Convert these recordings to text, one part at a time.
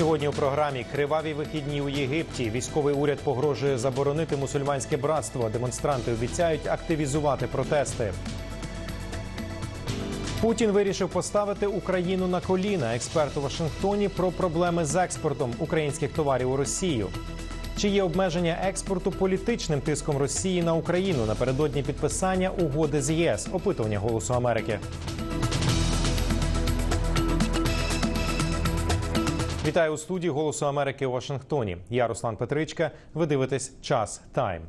Сьогодні у програмі Криваві вихідні у Єгипті. Військовий уряд погрожує заборонити мусульманське братство. Демонстранти обіцяють активізувати протести. Путін вирішив поставити Україну на коліна. Експерт у Вашингтоні про проблеми з експортом українських товарів у Росію. Чи є обмеження експорту політичним тиском Росії на Україну напередодні підписання угоди з ЄС? Опитування Голосу Америки. Вітаю у студії Голосу Америки у Вашингтоні. Я Руслан Петричка. Ви дивитесь час Тайм.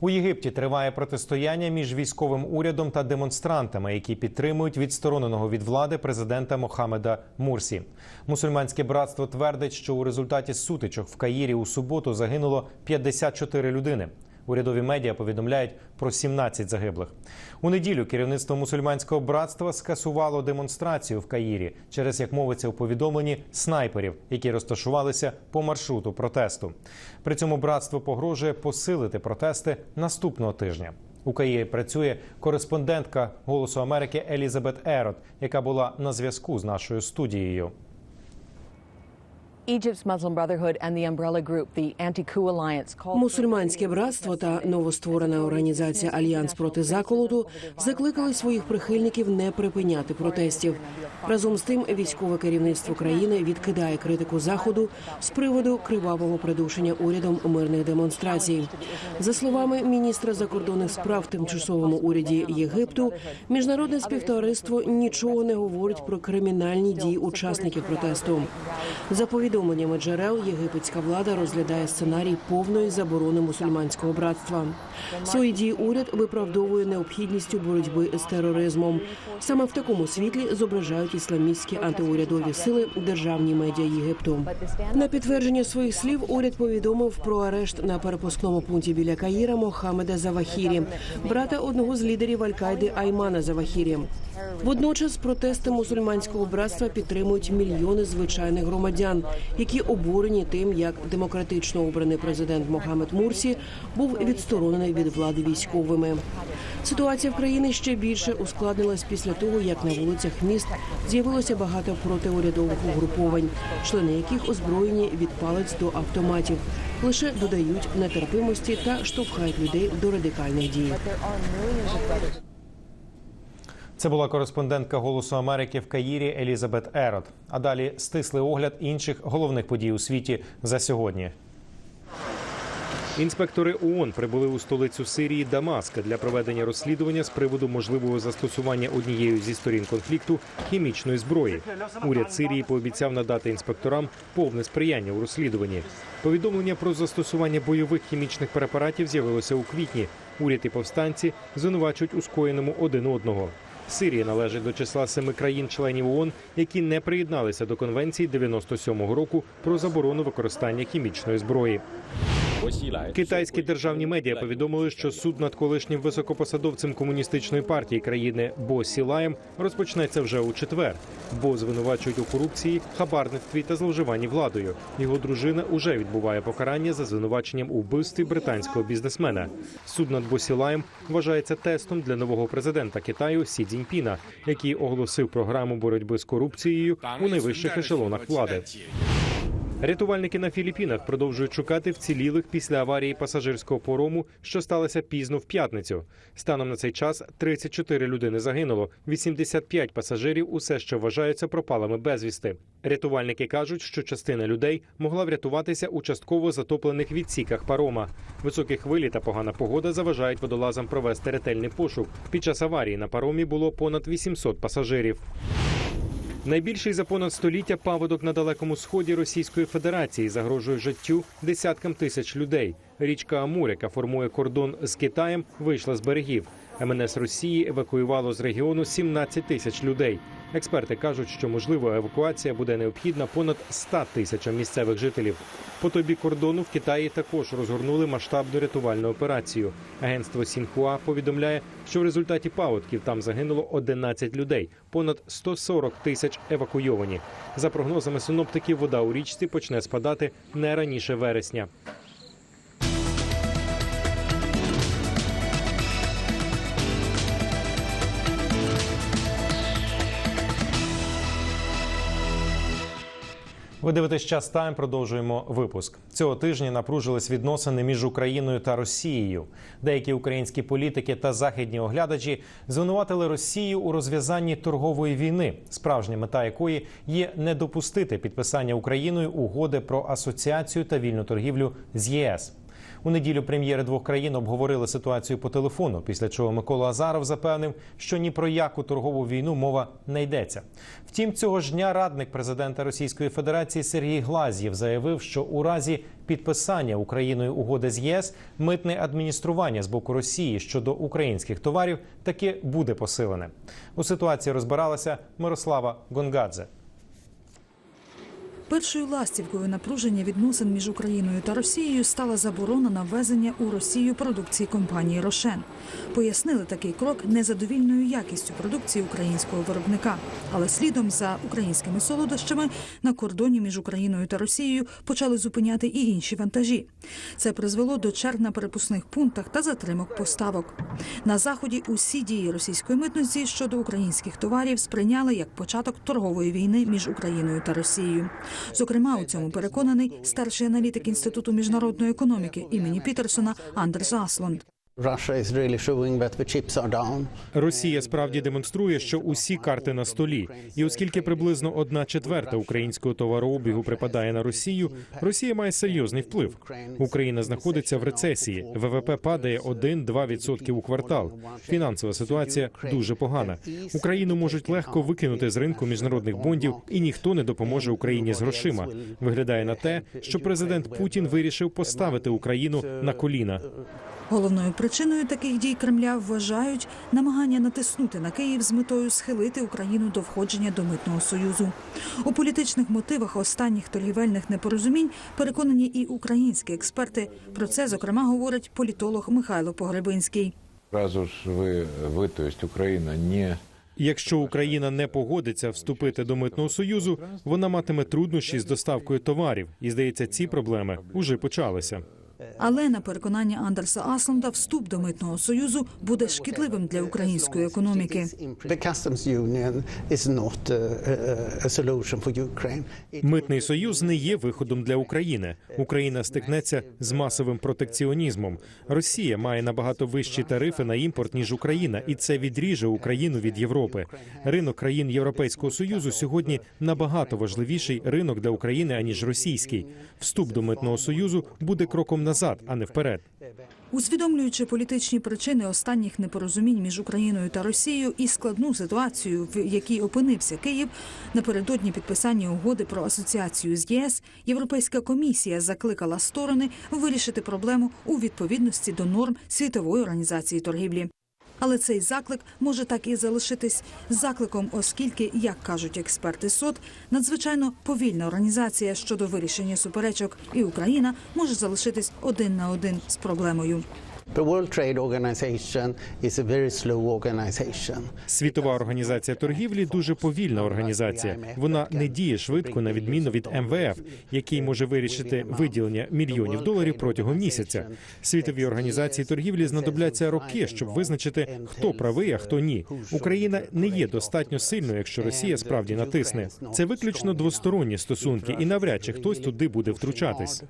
У Єгипті триває протистояння між військовим урядом та демонстрантами, які підтримують відстороненого від влади президента Мохамеда Мурсі. Мусульманське братство твердить, що у результаті сутичок в Каїрі у суботу загинуло 54 людини. Урядові медіа повідомляють про 17 загиблих. У неділю керівництво мусульманського братства скасувало демонстрацію в Каїрі через, як мовиться у повідомленні, снайперів, які розташувалися по маршруту протесту. При цьому братство погрожує посилити протести наступного тижня. У Каїрі працює кореспондентка Голосу Америки Елізабет Ерот, яка була на зв'язку з нашою студією. Мусульманське братство та новостворена організація Альянс проти заколоту закликали своїх прихильників не припиняти протестів. Разом з тим, військове керівництво країни відкидає критику заходу з приводу кривавого придушення урядом мирних демонстрацій. За словами міністра закордонних справ тимчасовому уряді Єгипту, міжнародне співтовариство нічого не говорить про кримінальні дії учасників протесту. За повідомленнями джерел, єгипетська влада розглядає сценарій повної заборони мусульманського братства. Свої дії уряд виправдовує необхідністю боротьби з тероризмом. Саме в такому світлі зображають ісламістські антиурядові сили державні медіа Єгипту. На підтвердження своїх слів уряд повідомив про арешт на перепускному пункті біля Каїра Мохамеда Завахірі, брата одного з лідерів Аль-Кайди Аймана Завахірі. Водночас протести мусульманського братства підтримують мільйони звичайних громадян, які обурені тим, як демократично обраний президент Мохамед Мурсі був відсторонений від влади військовими. Ситуація в країні ще більше ускладнилась після того, як на вулицях міст з'явилося багато протиурядових угруповань, члени яких озброєні від палець до автоматів, лише додають нетерпимості та штовхають людей до радикальних дій. Це була кореспондентка Голосу Америки в Каїрі Елізабет Ерот. А далі стислий огляд інших головних подій у світі за сьогодні. Інспектори ООН прибули у столицю Сирії Дамаска для проведення розслідування з приводу можливого застосування однією зі сторін конфлікту хімічної зброї. Уряд Сирії пообіцяв надати інспекторам повне сприяння у розслідуванні. Повідомлення про застосування бойових хімічних препаратів з'явилося у квітні. Уряд і повстанці звинувачують у скоєному один одного. Сирія належить до числа семи країн-членів ООН, які не приєдналися до конвенції 97-го року про заборону використання хімічної зброї. Китайські державні медіа повідомили, що суд над колишнім високопосадовцем комуністичної партії країни Бо Сілаєм розпочнеться вже у четвер. Бо звинувачують у корупції, хабарництві та зловживанні владою. Його дружина уже відбуває покарання за звинуваченням у вбивстві британського бізнесмена. Суд над Бо Сілаєм вважається тестом для нового президента Китаю Сі Цзіньпіна, який оголосив програму боротьби з корупцією у найвищих ешелонах влади. Рятувальники на Філіппінах продовжують шукати вцілілих після аварії пасажирського парому, що сталося пізно в п'ятницю. Станом на цей час 34 людини загинуло, 85 пасажирів усе ще вважаються пропалими безвісти. Рятувальники кажуть, що частина людей могла врятуватися у частково затоплених відсіках парома. Високі хвилі та погана погода заважають водолазам провести ретельний пошук. Під час аварії на паромі було понад 800 пасажирів. Найбільший за понад століття паводок на далекому сході Російської Федерації загрожує життю десяткам тисяч людей. Річка Амур, яка формує кордон з Китаєм, вийшла з берегів. МНС Росії евакуювало з регіону 17 тисяч людей. Експерти кажуть, що можливо евакуація буде необхідна понад 100 тисячам місцевих жителів. По той бік кордону в Китаї також розгорнули масштабну рятувальну операцію. Агентство Сінхуа повідомляє, що в результаті паводків там загинуло 11 людей, понад 140 тисяч евакуйовані. За прогнозами синоптиків, вода у річці почне спадати не раніше вересня. Ви дивитесь час тайм. Продовжуємо випуск. Цього тижня напружились відносини між Україною та Росією. Деякі українські політики та західні оглядачі звинуватили Росію у розв'язанні торгової війни, справжня мета якої є не допустити підписання Україною угоди про асоціацію та вільну торгівлю з ЄС. У неділю прем'єри двох країн обговорили ситуацію по телефону. Після чого Микола Азаров запевнив, що ні про яку торгову війну мова не йдеться. Втім, цього ж дня радник президента Російської Федерації Сергій Глазєв заявив, що у разі підписання Україною угоди з ЄС митне адміністрування з боку Росії щодо українських товарів таки буде посилене. У ситуації розбиралася Мирослава Гонгадзе. Першою ластівкою напруження відносин між Україною та Росією стала заборона на ввезення у Росію продукції компанії Рошен. Пояснили такий крок незадовільною якістю продукції українського виробника. Але слідом за українськими солодощами на кордоні між Україною та Росією почали зупиняти і інші вантажі. Це призвело до черг на перепускних пунктах та затримок поставок. На заході усі дії російської митності щодо українських товарів сприйняли як початок торгової війни між Україною та Росією. Зокрема, у цьому переконаний старший аналітик інституту міжнародної економіки імені Пітерсона Андерс Аслунд. Росія справді демонструє, що усі карти на столі, і оскільки приблизно одна четверта українського товарообігу припадає на Росію, Росія має серйозний вплив. Україна знаходиться в рецесії. ВВП падає 1-2% у квартал. Фінансова ситуація дуже погана. Україну можуть легко викинути з ринку міжнародних бондів, і ніхто не допоможе Україні з грошима. Виглядає на те, що президент Путін вирішив поставити Україну на коліна. Головною причиною таких дій Кремля вважають намагання натиснути на Київ з метою схилити Україну до входження до митного союзу. У політичних мотивах останніх торгівельних непорозумінь переконані і українські експерти. Про це зокрема говорить політолог Михайло Погребинський. Раз уж вы, вы, то есть Украина, не Якщо Україна не погодиться вступити до митного союзу, вона матиме труднощі з доставкою товарів, і здається, ці проблеми вже почалися. Але на переконання Андерса Асланда вступ до митного союзу буде шкідливим для української економіки. Uh, uh, Митний союз не є виходом для України. Україна стикнеться з масовим протекціонізмом. Росія має набагато вищі тарифи на імпорт ніж Україна, і це відріже Україну від Європи. Ринок країн Європейського союзу сьогодні набагато важливіший ринок для України аніж російський. Вступ до митного союзу буде кроком назад, а не вперед. Усвідомлюючи політичні причини останніх непорозумінь між Україною та Росією і складну ситуацію, в якій опинився Київ, напередодні підписання угоди про асоціацію з ЄС, Європейська комісія закликала сторони вирішити проблему у відповідності до норм світової організації торгівлі. Але цей заклик може так і залишитись закликом, оскільки, як кажуть експерти СОД, надзвичайно повільна організація щодо вирішення суперечок, і Україна може залишитись один на один з проблемою. Світова організація торгівлі дуже повільна організація. Вона не діє швидко, на відміну від МВФ, який може вирішити виділення мільйонів доларів протягом місяця. Світовій організації торгівлі знадобляться роки, щоб визначити, хто правий, а хто ні. Україна не є достатньо сильною, якщо Росія справді натисне. Це виключно двосторонні стосунки, і навряд чи хтось туди буде втручатись.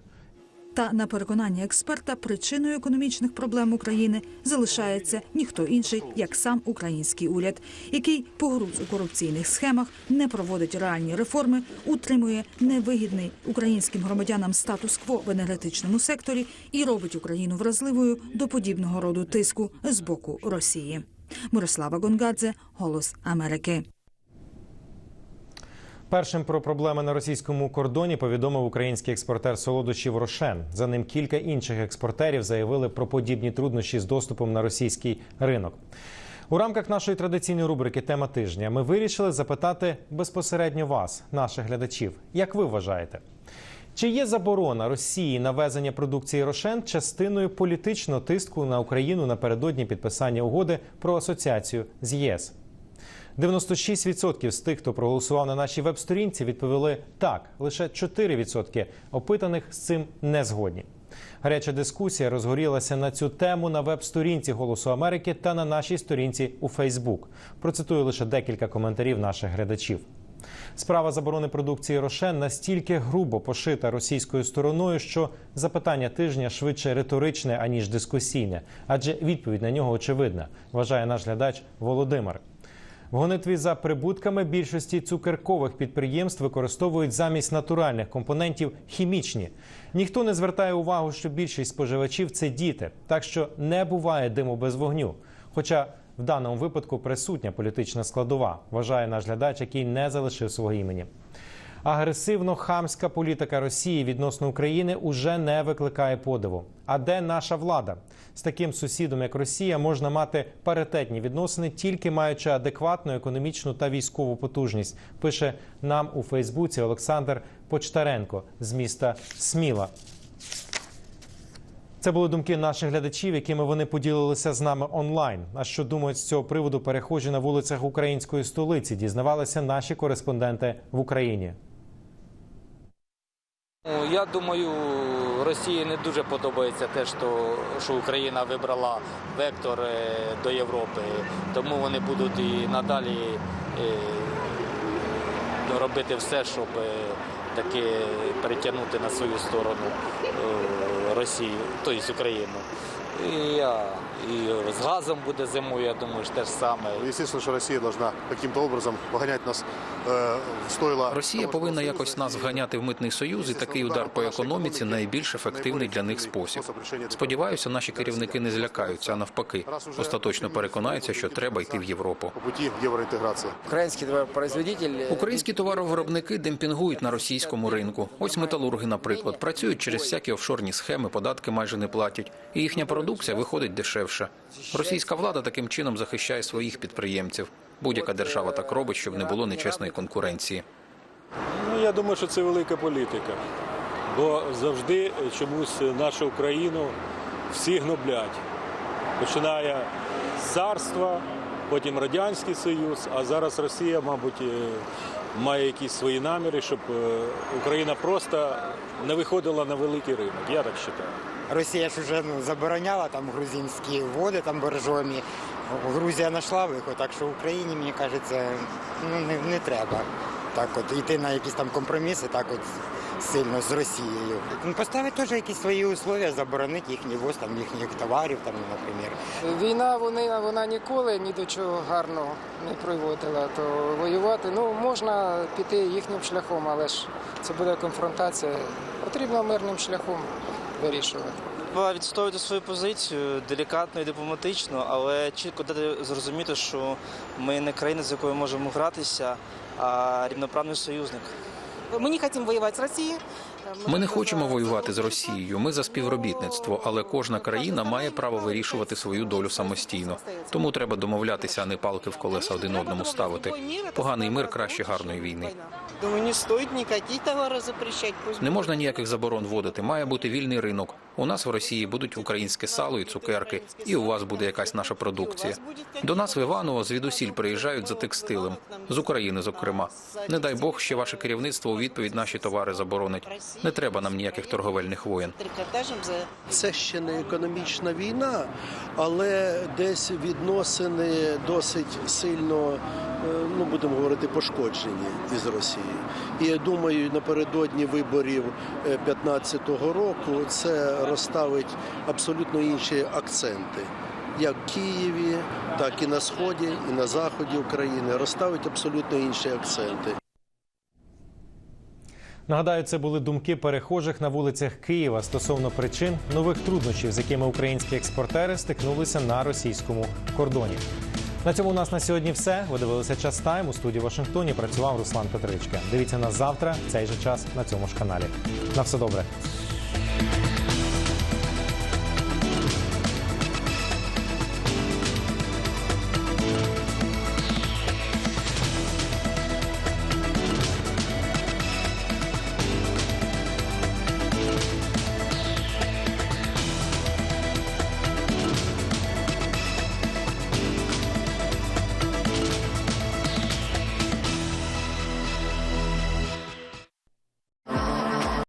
Та на переконання експерта, причиною економічних проблем України залишається ніхто інший, як сам український уряд, який погруз у корупційних схемах, не проводить реальні реформи, утримує невигідний українським громадянам статус-кво в енергетичному секторі і робить Україну вразливою до подібного роду тиску з боку Росії. Мирослава Гонгадзе, Голос Америки. Першим про проблеми на російському кордоні повідомив український експортер солодощів Рошен. За ним кілька інших експортерів заявили про подібні труднощі з доступом на російський ринок. У рамках нашої традиційної рубрики Тема тижня ми вирішили запитати безпосередньо вас, наших глядачів. Як ви вважаєте? Чи є заборона Росії на везення продукції Рошен частиною політичного тиску на Україну напередодні підписання угоди про асоціацію з ЄС? 96% з тих, хто проголосував на нашій веб-сторінці, відповіли так. Лише 4% опитаних з цим не згодні. Гаряча дискусія розгорілася на цю тему на веб-сторінці Голосу Америки та на нашій сторінці у Фейсбук. Процитую лише декілька коментарів наших глядачів. Справа заборони продукції Рошен настільки грубо пошита російською стороною, що запитання тижня швидше риторичне аніж дискусійне, адже відповідь на нього очевидна, вважає наш глядач Володимир. В гонитві за прибутками більшості цукеркових підприємств використовують замість натуральних компонентів хімічні. Ніхто не звертає увагу, що більшість споживачів це діти, так що не буває диму без вогню. Хоча в даному випадку присутня політична складова, вважає наш глядач, який не залишив свого імені. Агресивно-хамська політика Росії відносно України уже не викликає подиву. А де наша влада? З таким сусідом, як Росія, можна мати паритетні відносини, тільки маючи адекватну економічну та військову потужність. Пише нам у Фейсбуці Олександр Почтаренко з міста Сміла. Це були думки наших глядачів, якими вони поділилися з нами онлайн. А що думають з цього приводу перехожі на вулицях української столиці? Дізнавалися наші кореспонденти в Україні. Ну, Я думаю, Росії не дуже подобається те, що, Україна вибрала вектор е, до Європи, тому вони будуть і надалі е, робити все, щоб е, таки перетягнути на свою сторону Росію, тобто Україну. І, я, і з газом буде зимою, я думаю, ж те ж саме. Естественно, что Россия должна каким-то образом погонять нас э, в стойло. Росія того, повинна якось нас вганяти в митний союз, і такий удар по економіці найбільш ефективний для них спосіб. Сподіваюся, наші керівники не злякаються, а навпаки, остаточно переконаються, що треба йти в Європу. по пути євроінтеграції. Український товаропроизводитель Українські товаровиробники демпінгують на російському ринку. Ось металурги, наприклад, працюють через всякі офшорні схеми, податки майже не платять, і їхня продукція виходить дешевше. Російська влада таким чином захищає своїх підприємців. Будь-яка держава так робить, щоб не було нечесної конкуренції. Ну, я думаю, що це велика політика. Бо завжди чомусь нашу Україну всі гноблять. Починає з царства, потім Радянський Союз, а зараз Росія, мабуть, е, має якісь свої наміри, щоб е, Україна просто не виходила на великий ринок. Я так вважаю. Росія ж вже ну, забороняла там грузинські води там боржомі. Грузія знайшла виход, так що Україні, мені кажеться, ну не, не треба так от йти на якісь там компроміси, так от сильно з Росією. Ну, поставити теж якісь свої условия, заборонити їхній ввоз там їхніх товарів, там, наприклад. Війна вона, вона ніколи ні до чого гарного не приводила. То воювати ну можна піти їхнім шляхом, але ж це буде конфронтація. Потрібно мирним шляхом вирішувати. Треба відстоювати свою позицію делікатно і дипломатично, але чітко дати зрозуміти, що ми не країна, з якою можемо гратися, а рівноправний союзник. Ми не хочемо воювати з Росією. Ми не хочемо воювати з Росією. Ми за співробітництво, але кожна країна має право вирішувати свою долю самостійно. Тому треба домовлятися, а не палки в колеса один одному ставити. Поганий мир краще гарної війни. Думаю, не стоїть ніякі товари запрещати. Не можна ніяких заборон вводити. Має бути вільний ринок. У нас в Росії будуть українське сало і цукерки, і у вас буде якась наша продукція. До нас в Іваново звідусіль приїжджають за текстилем з України, зокрема. Не дай Бог, ще ваше керівництво у відповідь наші товари заборонить. Не треба нам ніяких торговельних воєн. Це ще не економічна війна, але десь відносини досить сильно, е, ну будемо говорити, пошкоджені із Росією. І я думаю, напередодні виборів 2015 року це розставить абсолютно інші акценти. Як в Києві, так і на сході, і на заході України розставить абсолютно інші акценти. Нагадаю, це були думки перехожих на вулицях Києва стосовно причин нових труднощів, з якими українські експортери стикнулися на російському кордоні. На цьому у нас на сьогодні все. Ви дивилися час тайм у студії Вашингтоні. Працював Руслан Петричка. Дивіться нас завтра в цей же час на цьому ж каналі. На все добре.